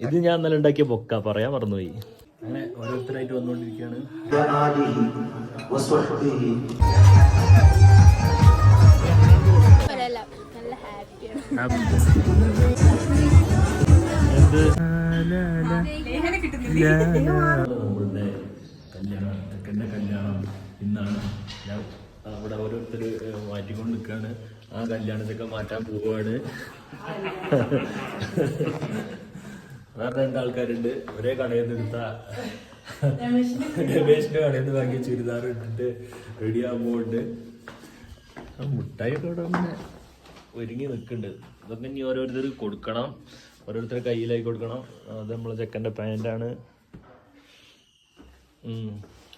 ഇത് ഞാൻ ഇന്നലെ ഉണ്ടാക്കിയ ബൊക്ക. പറയാൻ മറന്നുപോയി. അങ്ങനെ ഓരോരുത്തരായിട്ട് വന്നുകൊണ്ടിരിക്കുകയാണ്. നമ്മളുടെ കല്യാണം തെക്കന്റെ കല്യാണം. ഇന്നാണ് ഞാൻ അവിടെ ഓരോരുത്തർ മാറ്റിക്കൊണ്ട് നിൽക്കുകയാണ് ആ കല്യാണത്തൊക്കെ മാറ്റാൻ പോവുകയാണ്. വേറെ രണ്ടാൾക്കാരുണ്ട് ഒരേ കടയിൽ നിന്ന് എടുത്ത രമേശിന്റെ കടയിൽ നിന്ന് വാങ്ങിയ ചുരിദാർ ഇട്ടിട്ട് റെഡി ആകുമ്പോണ്ട് മുട്ടായി ഇങ്ങനെ ഒരുങ്ങി നിൽക്കുന്നുണ്ട്. ഇതൊക്കെ ഇനി ഓരോരുത്തർ കൊടുക്കണം. ഓരോരുത്തരുടെ കയ്യിലായി കൊടുക്കണം. അത് നമ്മളെ ചെക്കന്റെ പാന്റാണ്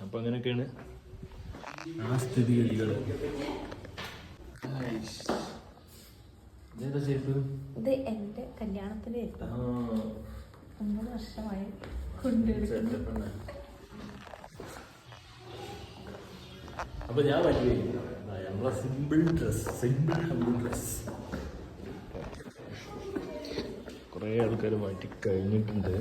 അപ്പം അങ്ങനെയൊക്കെയാണ് ആ സ്ഥിതിഗതികൾ ഇത് എന്റെ കല്യാണത്തിന് ആ. ഒമ്പത് വർഷമായി അപ്പൊ ഞാൻ വലിയ simple dress simple humble dress കുറേ ആൾക്കാർ മാറ്റി കഴിഞ്ഞിട്ടുണ്ട്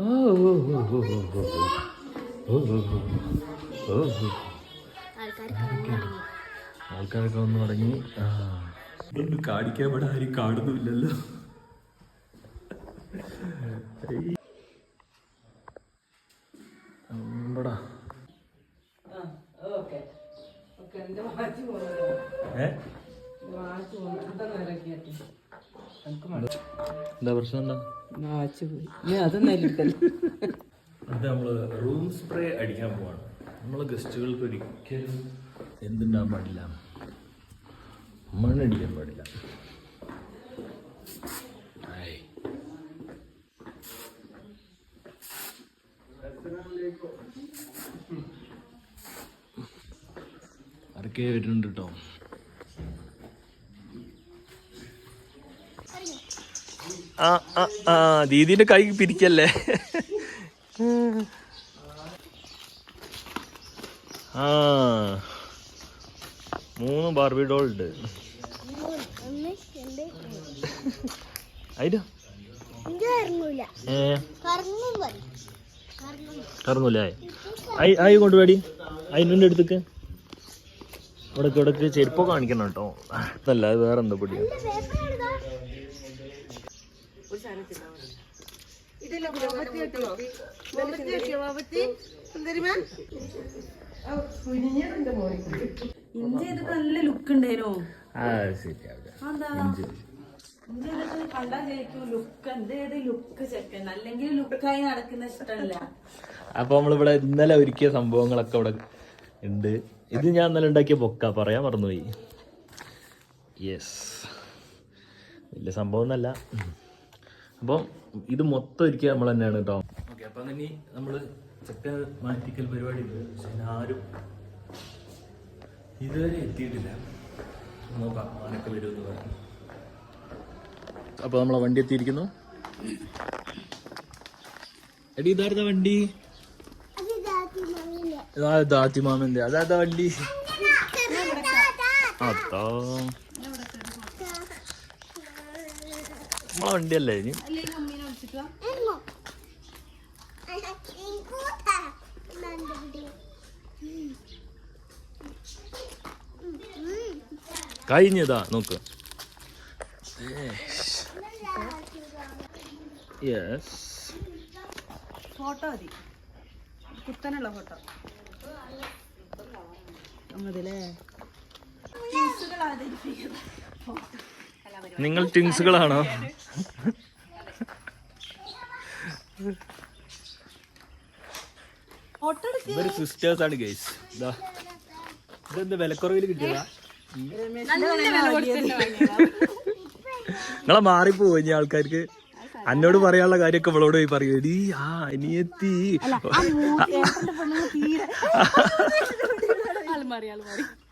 ഓ, ഓ, ഓ, ഓ, ഓ, ഓ, ആൾക്കാരൊക്കെ വന്ന് തുടങ്ങി ആ ഇതൊന്നും കാണിക്കാൻ ഇവിടെ ആരും ഏ? എന്താ പ്രശ്നം എന്താ? അത് നമ്മൾ റൂം സ്പ്രേ അടിക്കാൻ പോവാണ്. നമ്മൾ ഗസ്റ്റുകൾക്ക് ഒരിക്കലും എന്തുണ്ടാകാൻ പാടില്ല. മണ്ണടിക്കാൻ പാടില്ല. അറക്കേ വരുന്നുണ്ട് കേട്ടോ. ആ ആ ആ ദീദിന്റെ കൈ പിരിക്കല്ലേ? ആ. മൂന്ന് ബാർബി ഡോൾ ഉണ്ട് അതിന് കറങ്ങൂലേ ആയി കൊണ്ടുപോടി അതിന്റെ അടുത്തേക്ക് ഇവിടേക്ക് ഇവിടേക്ക് ചെരുപ്പ് കാണിക്കണം കേട്ടോ അതല്ല അത് വേറെ എന്താ പൊടി എടുക്കാം ഇഞ്ചി നല്ല ലുക്ക് ഉണ്ടായിരുന്നു ചെക്കൻ? അപ്പൊ നമ്മളിവിടെ ഇന്നലെ ഒരുക്കിയ സംഭവങ്ങളൊക്കെ ഇവിടെ ഉണ്ട്. ഇത് ഞാൻ ഇന്നലെ ഉണ്ടാക്കിയ പൊക്ക പറയാൻ മറന്നുപോയി. യെസ് വലിയ സംഭവം ഒന്നല്ല. അപ്പം ഇത് മൊത്തം ഒരുക്കിയ നമ്മൾ തന്നെയാണ് കേട്ടോ. ഓക്കെ അപ്പം ഇനി നമ്മൾ ചെക്ക മാറ്റിക്കൽ പരിപാടി ഉണ്ട്. പക്ഷെ ആരും ഇതുവരെ എത്തിയിട്ടില്ല. നോക്കാം ആരൊക്കെ വരുമെന്ന് പറയാം. അപ്പോൾ നമ്മളെ വണ്ടി എത്തിയിരിക്കുന്നു. എടി ഇതായിരുന്ന വണ്ടി? ദാത്തിമാമന്റെ അതാ വണ്ടി? അതാ. നമ്മളെ വണ്ടിയല്ലേ ഇനി ഇങ്ങോട്ടാ നന്ദി കഴിഞ്ഞതാ നോക്ക് യെസ് ഫോട്ടോ മതി കുത്തനുള്ള ഫോട്ടോ അങ്ങതില്ലേ നിങ്ങൾ ടിങ്സുകളാണോ ഇവർ സിസ്റ്റേഴ്സ് ആണ് ഗൈസ് ഇതാ ഇതെന്ത് വിലക്കുറവിൽ കിട്ടിയതാ? നിങ്ങളെ മാറിപ്പോവും ഇനി ആൾക്കാർക്ക്? അന്നോട് പറയാനുള്ള കാര്യമൊക്കെ ഇവളോട് പോയി പറയൂ. എടീ ആ അനിയത്തി.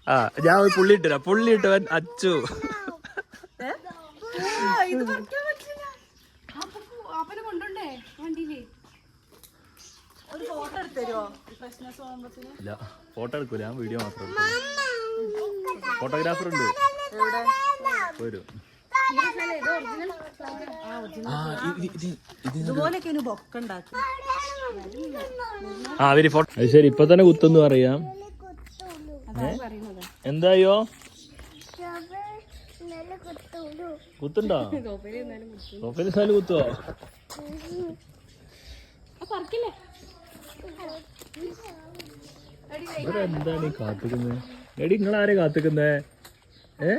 ആ ഞാൻ ഒരു പുള്ളി ഇട്ടരാ. പുള്ളി ഇട്ടവൻ അച്ചു. കൊണ്ടുണ്ടേ വണ്ടിയിൽ? ഒരു ഫോട്ടോ പോകുമ്പത്തിന് ഇല്ല ഫോട്ടോ എടുക്കൂല ഞാൻ വീഡിയോ മാത്രം ഫോട്ടോഗ്രാഫർ ഉണ്ട്. വരും. ആ അവർ ഫോട്ടോ. അത് ശരി ഇപ്പൊ തന്നെ കുത്തെന്ന് പറയാം എന്തായോ? കുത്തുണ്ടോ സോഫയിൽ സ്ഥലം കുത്തുവോ എന്താണ് ഏ?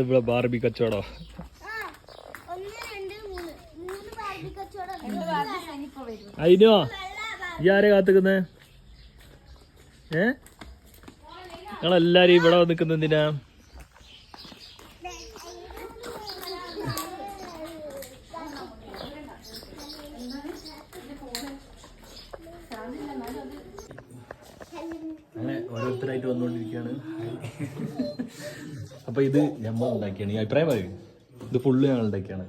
ഇവിടെ ബാർബി കച്ചവടം? അതിനോ ഈ ആരെ കാത്തിക്കുന്നേ? ഏ? നിങ്ങളെല്ലാരും ഇവിടെ നിൽക്കുന്ന എന്തിനാ ഓരോരുത്തരായിട്ട് വന്നുകൊണ്ടിരിക്കുകയാണ് അപ്പൊ ഇത് നമ്മൾ ഉണ്ടാക്കിയാണ് ഈ അഭിപ്രായം പറയൂ. ഇത് ഫുള്ള് ഞങ്ങൾ ഉണ്ടാക്കിയാണ്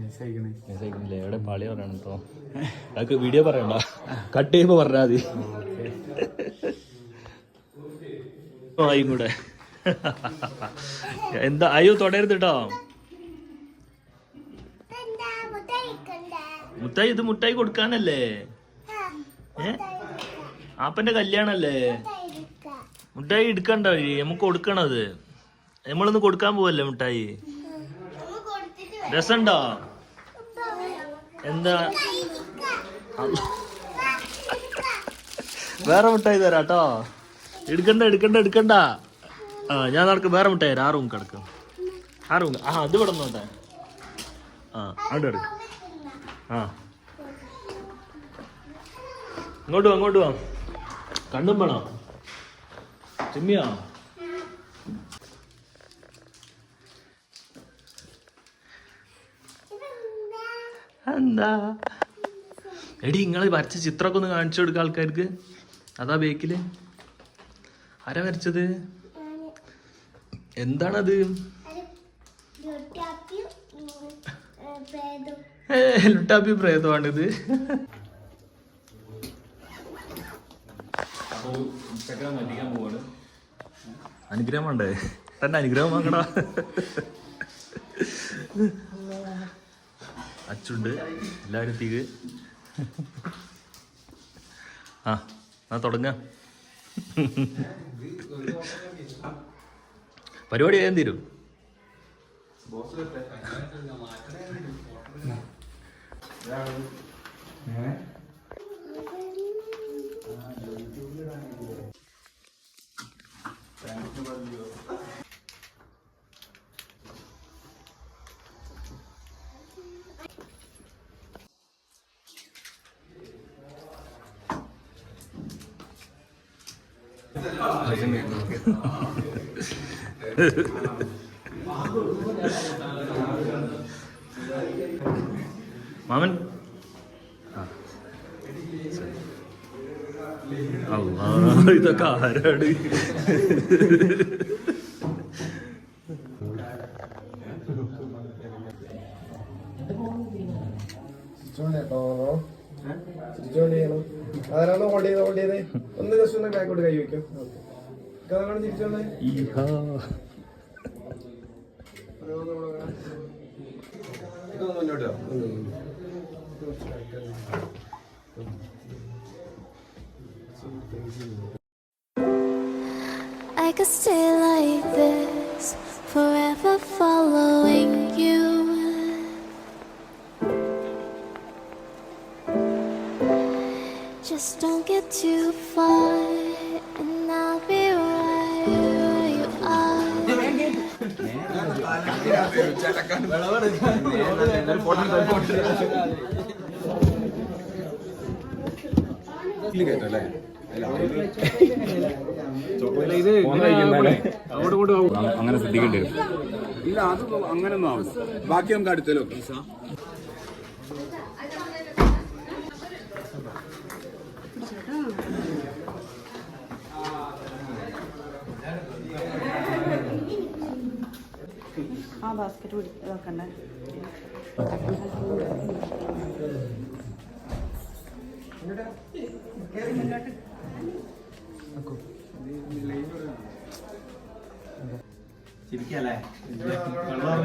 മെസ്സേജില്ലേ എവിടെ പാളി പറയണം കേട്ടോ അതൊക്കെ വീഡിയോ പറയണ്ട. കട്ട് ചെയ്യുമ്പോ പറഞ്ഞാൽ മതി. ആയും കൂടെ. എന്താ അയ്യോ തൊടരുത് കേട്ടോ മുത്തായി മുട്ടായി ഇത് മുട്ടായി കൊടുക്കാനല്ലേ? ഏ? ആപ്പന്റെ കല്യാണല്ലേ? മുട്ടായി എടുക്കണ്ട നമുക്ക് കൊടുക്കണത്. നമ്മളൊന്ന് കൊടുക്കാൻ പോവല്ലേ മിഠായി? രസണ്ടോ? എന്താ? വേറെ മിഠായി തരാം കേട്ടോ. എടുക്കണ്ട എടുക്കണ്ട എടുക്കണ്ട. ആ ഞാൻ നടക്കും. വേറെ മിഠായി തരാം. ആ കിടക്കും ആ ആ അത് ഇവിടെ നോട്ടെ ആ അവിടെ എടുക്കും ആ. ഇങ്ങോട്ട് വാ അങ്ങോട്ട് വാ. കണ്ണും വേണോ. എന്താ? എടി നിങ്ങൾ വരച്ച ചിത്രമൊക്കെ ഒന്ന് കാണിച്ചു കൊടുക്കുക ആൾക്കാർക്ക്. അതാ ബേക്കിൽ. ആരാ വരച്ചത്? എന്താണത്? ലുട്ടാപ്പിയും പേതും ഏ, പ്രേതമാണിത് അനുഗ്രഹം ഉണ്ട് തന്നെ അനുഗ്രഹം വാങ്ങടാ അച്ചുണ്ട്. എല്ലാവരും തീക് ആ എന്നാ തുടങ്ങ. പരിപാടി ഏതാ തീരും. മാമൻ. അള്ളാ, ഇതൊക്കെ ആരാണ് ഒന്ന് ജസ്റ്റ് ഒന്ന് ബാക്കോട്ട് കൈ വെക്കും. I could stay like this, forever following you. Just don't get too far, അങ്ങനെ ശ്രദ്ധിക്കേണ്ടി വരും ഇല്ല അത് അങ്ങനെ ഒന്നും ആവും ബാക്കി നമുക്ക് അടുത്തല്ലോ ആ ബാസ്ക്കറ്റ് പിടി ഇതാക്കണ്ടേ ചിരിക്കല്ലേ? എല്ലാരും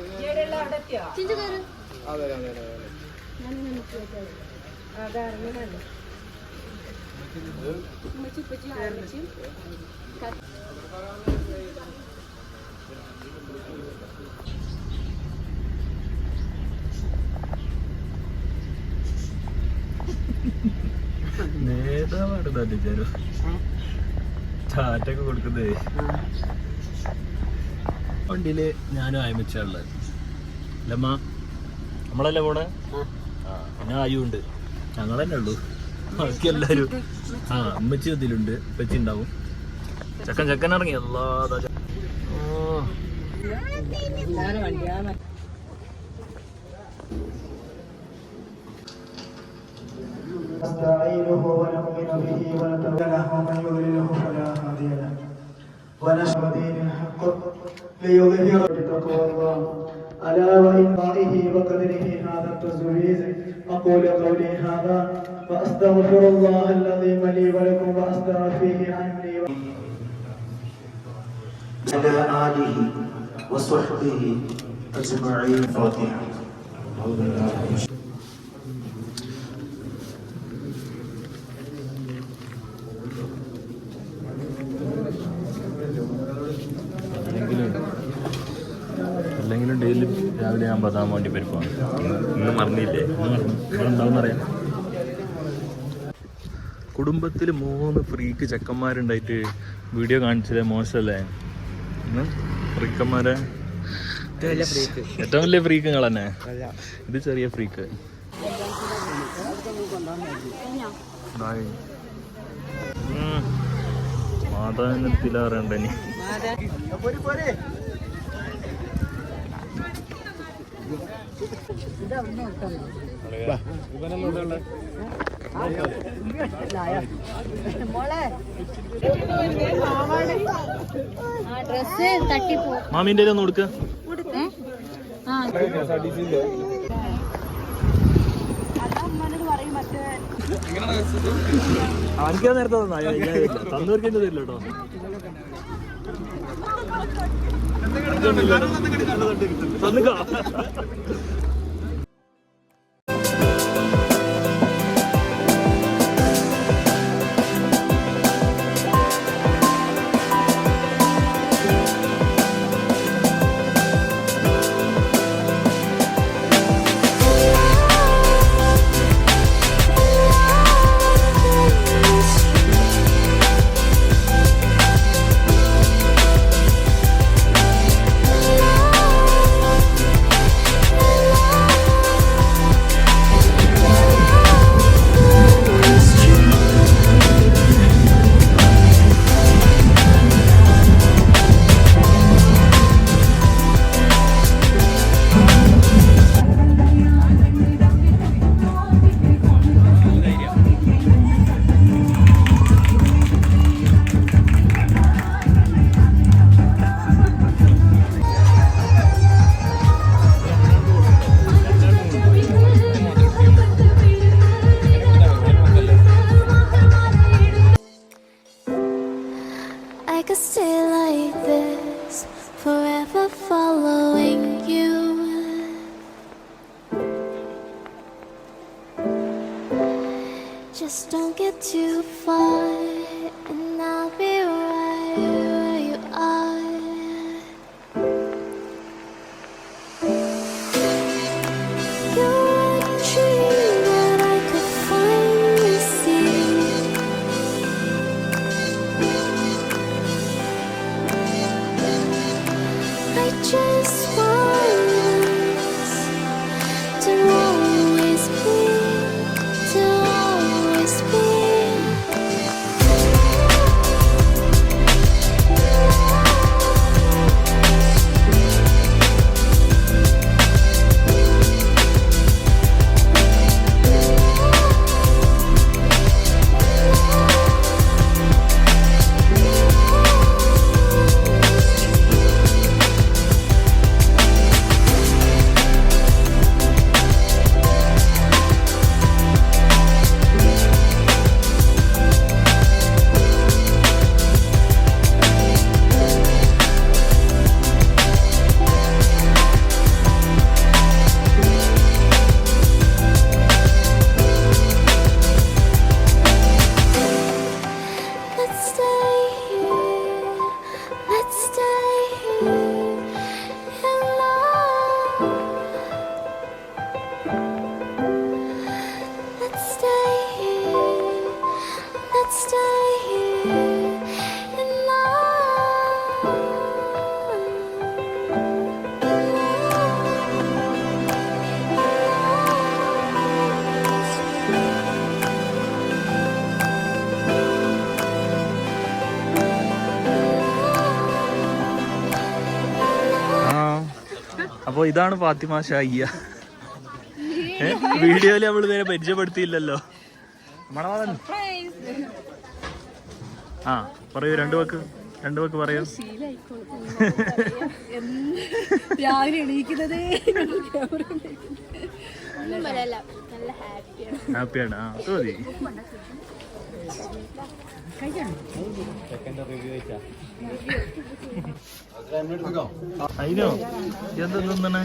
അതെ അതെ നേതാവാണ് ചാറ്റൊക്കെ കൊടുക്കുന്നേ വണ്ടിയിൽ ഞാനും ആയമിച്ചുള്ളത് അല്ലമ്മ നമ്മളല്ലേ പോണേ ആ പിന്നെ ആയുണ്ട് ഞങ്ങൾ തന്നെ ഉള്ളൂ ബാക്കി എല്ലാരും ആ അമ്മച്ചി ഇതിലുണ്ട് ഉപ്പച്ചി ഉണ്ടാവും ചക്കൻ ചക്കൻ ഇറങ്ങി അല്ലാ ദാ ച- ഓ نستعينه ونؤمن به ونتوكل ومن يضلله فلا هادي له ونشهد دين الحق ليظهر بتقوى الله ألا وإن طائه وقدره هذا التزويز أقول قولي هذا وأستغفر الله العظيم لي ولكم وأستغفره عني على آله وصحبه أجمعين. فاتحة. രാവിലെ ഞാൻ ബദാം വേണ്ടി പരിപ്പാണ്. ഇന്ന് മറന്നില്ലേ? ഉണ്ടാവുന്നറിയാം കുടുംബത്തിൽ മൂന്ന് ഫ്രീക്ക് ചെക്കന്മാരുണ്ടായിട്ട് വീഡിയോ കാണിച്ചത് മോശമല്ലേ ഫ്രീക്കന്മാരെ ഏറ്റവും വലിയ ഫ്രീക്ക് നിങ്ങൾ തന്നെ ഇത് ചെറിയ ഫ്രീക്ക്. മാതാവിനെത്തിലാറണ്ട ഇനി? മാമീന്റെ ഒന്ന് കൊടുക്ക. ആ. എനിക്കാ നേരത്തെ തന്നാ? തന്നവർക്ക് എന്റെ തരില്ല കേട്ടോ. തന്നിക്കാ ഇതാണ് ഫാത്തിമ ഷായിയ വീഡിയോയിൽ നമ്മൾ ഇതുവരെ പരിചയപ്പെടുത്തിയില്ലല്ലോ. മണവാളൻ ആ പറയൂ രണ്ടു വാക്ക് രണ്ടു വാക്ക് പറയൂ. രാവിലെ എണീക്കുന്നതേ ഹാപ്പിയാണ്. ആ അത് മതി. അതിനോ എന്ത് തിന്നണേ?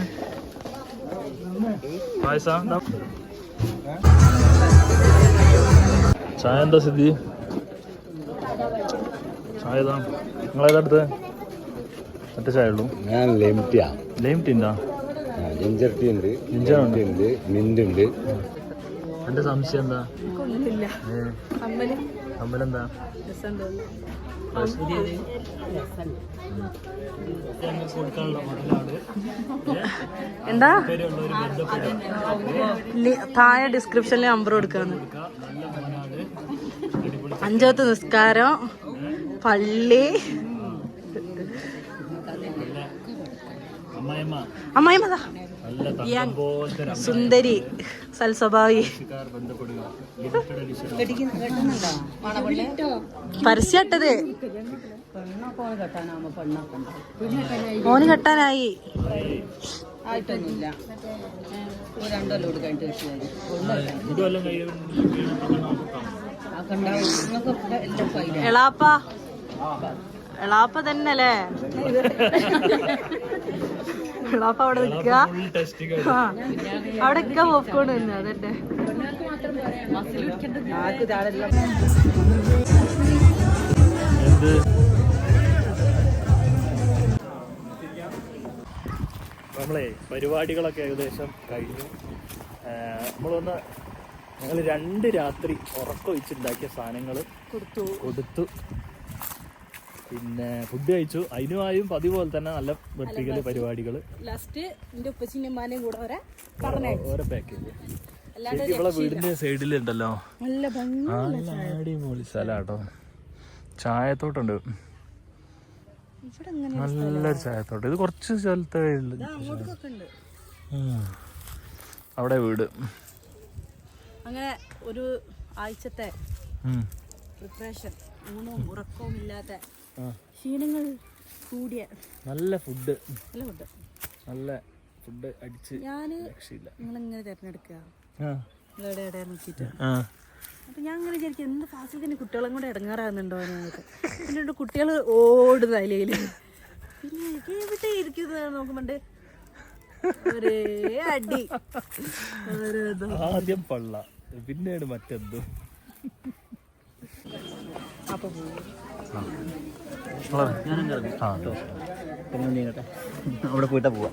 പായസ? ചായ എന്താ സ്ഥിതി? ചായ ഇതാ. നിങ്ങളേതാ മറ്റേ ചായ ഉള്ളൂ. ഞാൻ ലെമിറ്റിയാ ലൈം ടീണ്ടാ ജിഞ്ചർ ടീ ഉണ്ട്. ജിഞ്ചർ ഉണ്ട്. ഉണ്ട് മിന്റ് ഉണ്ട്. എന്റെ സംശയം എന്താ? അമ്പലെന്താ എന്താ? താഴെ ഡിസ്ക്രിപ്ഷനിൽ നമ്പർ കൊടുക്കാന്ന്. അഞ്ചാമത്തെ നിസ്കാരം പള്ളി. അമ്മായിമ്മ അമ്മായിമതാ സുന്ദരി സൽസ്വഭാവി. പരസ്യട്ടത് മോന് കെട്ടാനായി. എളാപ്പ. എളാപ്പ തന്നെ അല്ലേ എളാപ്പ അവിടെ നിൽക്കുക. അവിടെ ഒക്കെ പോപ്കോൺ തന്നെ എന്ത് നമ്മളെ പരിപാടികളൊക്കെ ഏകദേശം കഴിഞ്ഞു. നമ്മളൊന്ന് ഞങ്ങൾ രണ്ട് രാത്രി ഉറക്കം വെച്ചുണ്ടാക്കിയ സാധനങ്ങൾ കൊടുത്തു. കൊടുത്തു. പിന്നെ ഫുഡ് കഴിച്ചു. അതിനുമായും പതിവ് പോലെ തന്നെ നല്ല വെട്ടിക്കൽ പരിപാടികൾ. ലാസ്റ്റ് എന്റെ ഉപ്പച്ചിന്റെ ഉമ്മാനെയും കൂടെ വരെ പറഞ്ഞു ഓരോ പാക്കേജ് ഇവിടെ വീടിന്റെ സൈഡിലുണ്ടല്ലോ നല്ല അടിപൊളി സ്ഥലാട്ടോ. ചായത്തോട്ടുണ്ട്. നല്ലൊരു ചായത്തോട്ടം. ഇത് കുറച്ച് സ്ഥലത്തെ അവിടെ വീട്. അങ്ങനെ ഒരു ആഴ്ചത്തെ പ്രിപ്പറേഷൻ ഊണും ഉറക്കവും ഇല്ലാത്ത. ക്ഷീണങ്ങൾ കൂടിയ നല്ല ഫുഡ് നല്ല ഫുഡ് നല്ല ഫുഡ് അടിച്ച് ഞാൻ രക്ഷയില്ല. നിങ്ങളിങ്ങനെ തിരഞ്ഞെടുക്കുക നിങ്ങളുടെ എവിടെ നോക്കിയിട്ട്. അപ്പൊ ഞാൻ അങ്ങനെ വിചാരിക്കും എന്ത് ഫാസ്റ്റിൽ തന്നെ കുട്ടികളും കൂടെ ഇടങ്ങാറാകുന്നുണ്ടോ ഞങ്ങൾക്ക്. പിന്നെ കുട്ടികൾ ഓടുന്ന അതിലേൽ പിന്നെ എവിടെ ഇരിക്കുന്നത് നോക്കുമ്പോണ്ട് ഒരേ അടി. ആദ്യം പള്ള പിന്നീട് മറ്റെന്തും. അപ്പൊ പോകും അവിടെ പോയിട്ടാ പോവാ.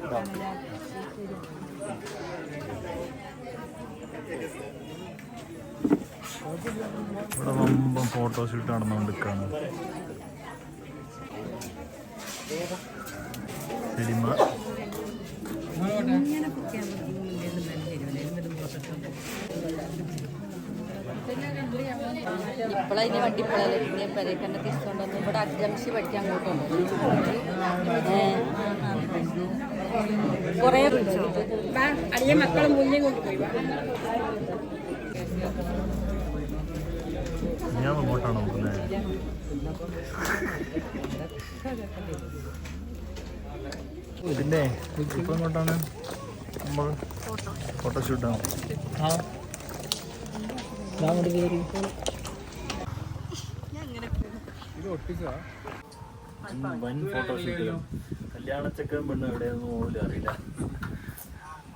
ഇവിടെ വമ്പം ഫോട്ടോഷൂട്ട് നടന്നുകൊണ്ടിരിക്കുകയാണ് സിനിമ. ഇപ്പോഴതിന് വണ്ടി ഇപ്പോഴല്ലേ പിന്നെ പെരേക്കന്നെ തിരിച്ചുകൊണ്ടൊന്നും ഇവിടെ അജംഷി പഠിക്കാൻ അങ്ങോട്ടുണ്ട് കുറേ അടിയ മക്കളെ മുന്നേ കൊണ്ടുപോയി ഞാൻ നോക്കുന്നത് പിന്നെ ഇപ്പൊ എങ്ങോട്ടാണ്? നമ്മൾ ഫോട്ടോഷൂട്ടാണ് അറിയില്ല.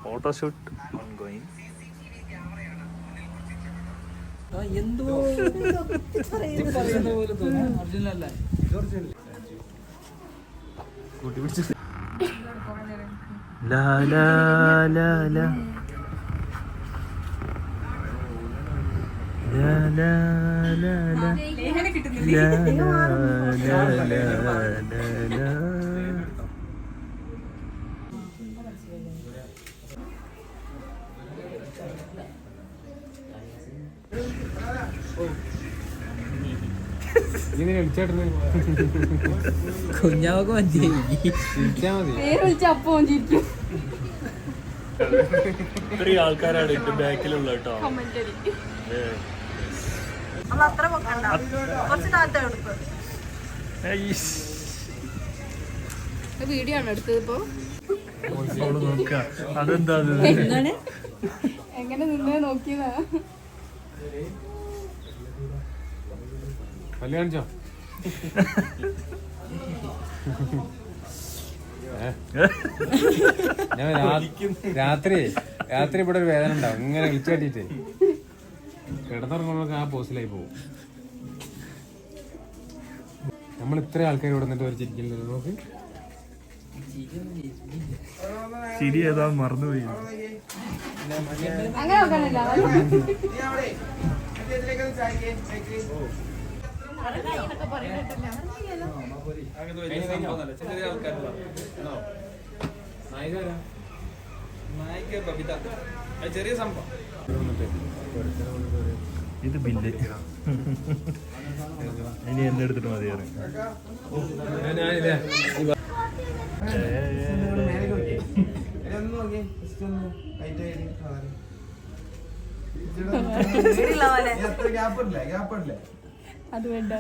ഫോട്ടോഷൂട്ട് ഓൺ ഗോയിങ് എന്തോ പറയുന്ന ലാ ലാ ലാ ലാ. കുഞ്ഞാവക്ക് മതി വിളിച്ചപ്പോ ആൾക്കാരാണ് ബാക്കിലുള്ള കേട്ടോ നമ്മൾ അത്ര പൊക്കണ്ട. കുറച്ച് താഴത്തെ എടുക്കും. ഐസ്. വീഡിയോ ആണ് എടുത്തത് ഇപ്പോ. അതെന്താ അത്? എങ്ങനെ നിന്നേ നോക്കിയതാ? പല്ല് കാണിച്ചോ ഞാൻ രാത്രി രാത്രി ഇവിടെ ഒരു വേദന ഉണ്ടാവും. ഇങ്ങനെ വിളിച്ചു കിടന്നുറങ്ങുമ്പോൾ ആ പോസിലായി പോകും. നമ്മൾ ഇത്ര ആൾക്കാർ ഇവിടെ നിന്നിട്ട് ഒരു ചിരിക്കില്ല നോക്ക് ചിരി ഏതാ മറന്നുപോയി. ചെറിയ സംഭവം. ഇത് ബില്ല്. ഇനി എന്നെ എടുത്തിട്ട് മതിയാറ് അത് വേണ്ട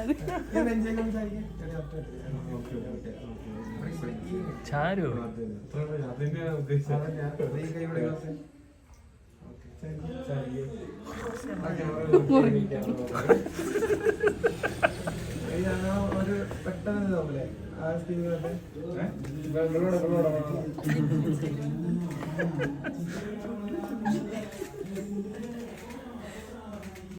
ചാരു. ഒരു പെട്ടെന്ന് തോന്നില്ലേ ആ സ്പീക്കറിന്റെ വെള്ളോടെ വെള്ളോടെ